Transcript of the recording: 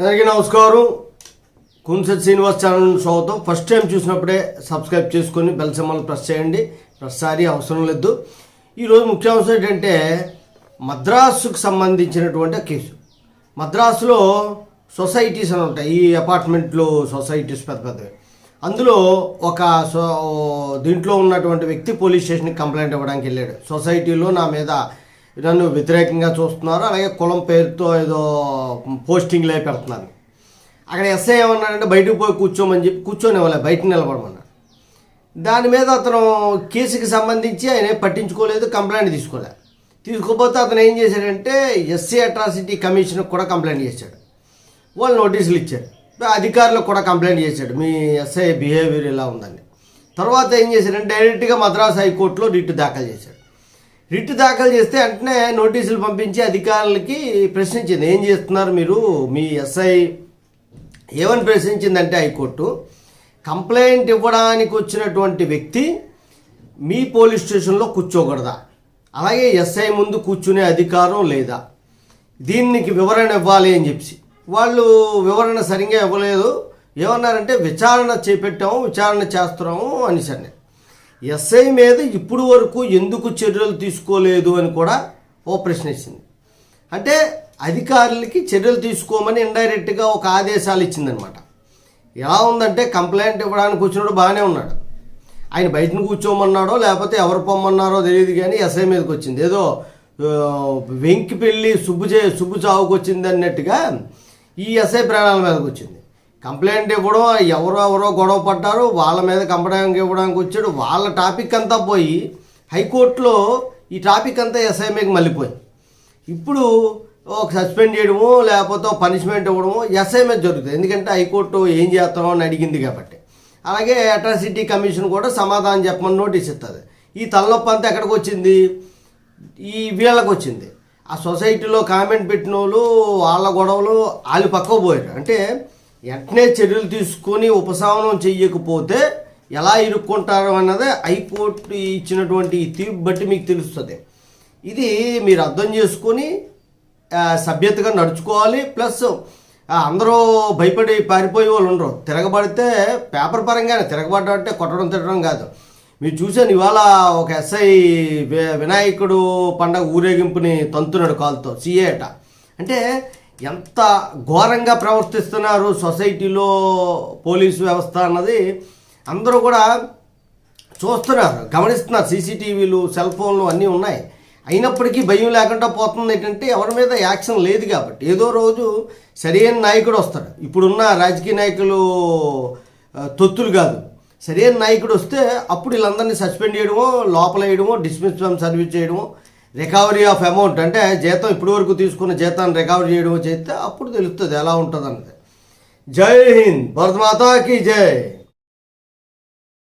అందరికీ నమస్కారం. కుంసెట్ శ్రీనివాస్ ఛానల్ స్వాగతం. ఫస్ట్ టైం చూసినప్పుడే సబ్స్క్రైబ్ చేసుకొని బెల్ సింబల్ ప్రెస్ చేయండి. ప్రతిసారి అవసరం లేదు. ఈరోజు ముఖ్యాంశం ఏంటంటే మద్రాసుకు సంబంధించినటువంటి కేసు. మద్రాసులో సొసైటీస్ అని ఉంటాయి. ఈ అపార్ట్మెంట్లు సొసైటీస్ పెద్ద పెద్దవి అందులో ఒక సో దీంట్లో ఉన్నటువంటి వ్యక్తి పోలీస్ స్టేషన్కి కంప్లైంట్ ఇవ్వడానికి వెళ్ళాడు. సొసైటీలో నా మీద నన్ను వ్యతిరేకంగా చూస్తున్నారు. అలాగే కులం పేరుతో ఏదో పోస్టింగ్లే పెడుతున్నారు. అక్కడ ఎస్ఐ ఏమన్నాడంటే బయటకు పోయి కూర్చోమని చెప్పి కూర్చొని ఇవ్వలేదు బయట నిలబడమన్నాడు దాని మీద అతను కేసుకి సంబంధించి ఆయన పట్టించుకోలేదు కంప్లైంట్ తీసుకోలే. తీసుకోకపోతే అతను ఏం చేశాడంటే ఎస్సీ అట్రాసిటీ కమిషన్కి కూడా కంప్లైంట్ చేశాడు. వాళ్ళు నోటీసులు ఇచ్చారు. అధికారులకు కూడా కంప్లైంట్ చేశాడు. మీ ఎస్ఐ బిహేవియర్ ఇలా ఉందని. తర్వాత ఏం చేశాడంటే డైరెక్ట్గా మద్రాసు హైకోర్టులో రిట్ దాఖలు చేశాడు. రిట్ దాఖలు చేస్తే వెంటనే నోటీసులు పంపించి అధికారులకి ప్రశ్నించింది. ఏం చేస్తున్నారు మీరు? మీ ఎస్ఐ ఏమని ప్రశ్నించిందంటే హైకోర్టు కంప్లైంట్ ఇవ్వడానికి వచ్చినటువంటి వ్యక్తి మీ పోలీస్ స్టేషన్లో కూర్చోకూడదా? అలాగే ఎస్ఐ ముందు కూర్చునే అధికారం లేదా? దీనికి వివరణ ఇవ్వాలి అని చెప్పి వాళ్ళు వివరణ సరిగ్గా ఇవ్వలేదు. ఏమన్నారంటే విచారణ చేపెట్టాము విచారణ చేస్తున్నాము అనేసరి ఎస్ఐ మీద ఇప్పుడు వరకు ఎందుకు చర్యలు తీసుకోలేదు అని కూడా ఓ ప్రశ్న ఇచ్చింది అంటే అధికారులకి చర్యలు తీసుకోమని ఇండైరెక్ట్గా ఒక ఆదేశాలు ఇచ్చిందనమాట. ఎలా ఉందంటే కంప్లైంట్ ఇవ్వడానికి వచ్చినప్పుడు బాగానే ఉన్నాడు. ఆయన బయటను కూర్చోమన్నాడో లేకపోతే ఎవరు పొమ్మన్నారో తెలియదు కానీ ఎస్ఐ మీదకి వచ్చింది. ఏదో వెంకి పెళ్ళి సుబ్బు చే సుబ్బు చావుకు వచ్చింది అన్నట్టుగా ఈ ఎస్ఐ ప్రాణాల మీదకి వచ్చింది. కంప్లైంట్ ఇవ్వడం ఎవరో ఎవరో గొడవ పడ్డారు వాళ్ళ మీద కంప్లైంట్ ఇవ్వడానికి వచ్చాడు. వాళ్ళ టాపిక్ అంతా పోయి హైకోర్టులో ఈ టాపిక్ అంతా ఎస్ఐఎంఏకి మళ్ళీపోయింది. ఇప్పుడు ఒక సస్పెండ్ చేయడము లేకపోతే పనిష్మెంట్ ఇవ్వడము ఎస్ఐఎంఏ జరుగుతుంది. ఎందుకంటే హైకోర్టు ఏం చేస్తామో అని అడిగింది కాబట్టి. అలాగే అట్రాసిటీ కమిషన్ కూడా సమాధానం చెప్పమని నోటీస్ ఇస్తుంది. ఈ తలనొప్పి అంతా ఎక్కడికి వచ్చింది? ఈ వీళ్ళకి వచ్చింది. ఆ సొసైటీలో కామెంట్ పెట్టిన వాళ్ళు వాళ్ళ గొడవలు వాళ్ళు పక్కకు పోయారు. అంటే వెంటనే చర్యలు తీసుకొని ఉపశమనం చెయ్యకపోతే ఎలా ఇరుక్కుంటారు అన్నదే హైకోర్టు ఇచ్చినటువంటి ఈ తీర్పు బట్టి మీకు తెలుస్తుంది. ఇది మీరు అర్థం చేసుకొని సభ్యతగా నడుచుకోవాలి. ప్లస్ అందరూ భయపడి పారిపోయే వాళ్ళు ఉండరు. తిరగబడితే పేపర్ పరంగానే తిరగబడడం అంటే కొట్టడం తిట్టడం కాదు. మీరు చూశాను ఇవాళ ఒక ఎస్ఐ వినాయకుడు పండగ ఊరేగింపుని తంతున్నాడు కాలుతో సీఏట అంటే ఎంత ఘోరంగా ప్రవర్తిస్తున్నారు సొసైటీలో పోలీసు వ్యవస్థ అన్నది అందరూ కూడా చూస్తున్నారు గమనిస్తున్నారు. సీసీటీవీలు సెల్ ఫోన్లు అన్నీ ఉన్నాయి. అయినప్పటికీ భయం లేకుండా పోతుంది ఏంటంటే ఎవరి మీద యాక్షన్ లేదు కాబట్టి. ఏదో రోజు సరైన నాయకుడు వస్తాడు. ఇప్పుడున్న రాజకీయ నాయకులు తొత్తులు కాదు. సరైన నాయకుడు వస్తే అప్పుడు వీళ్ళందరినీ సస్పెండ్ చేయడమో లోపల వేయడమో డిస్మిస్ ఫ్రమ్ సర్వీస్ చేయడమో రికవరీ ఆఫ్ అమౌంట్ అంటే జీతం ఇప్పటి వరకు తీసుకున్న జీతాన్ని రికవరీ చేయడమో చేస్తే అప్పుడు తెలుస్తుంది ఎలా ఉంటుంది అన్నది జై హింద్ భరతమాతాకి జై.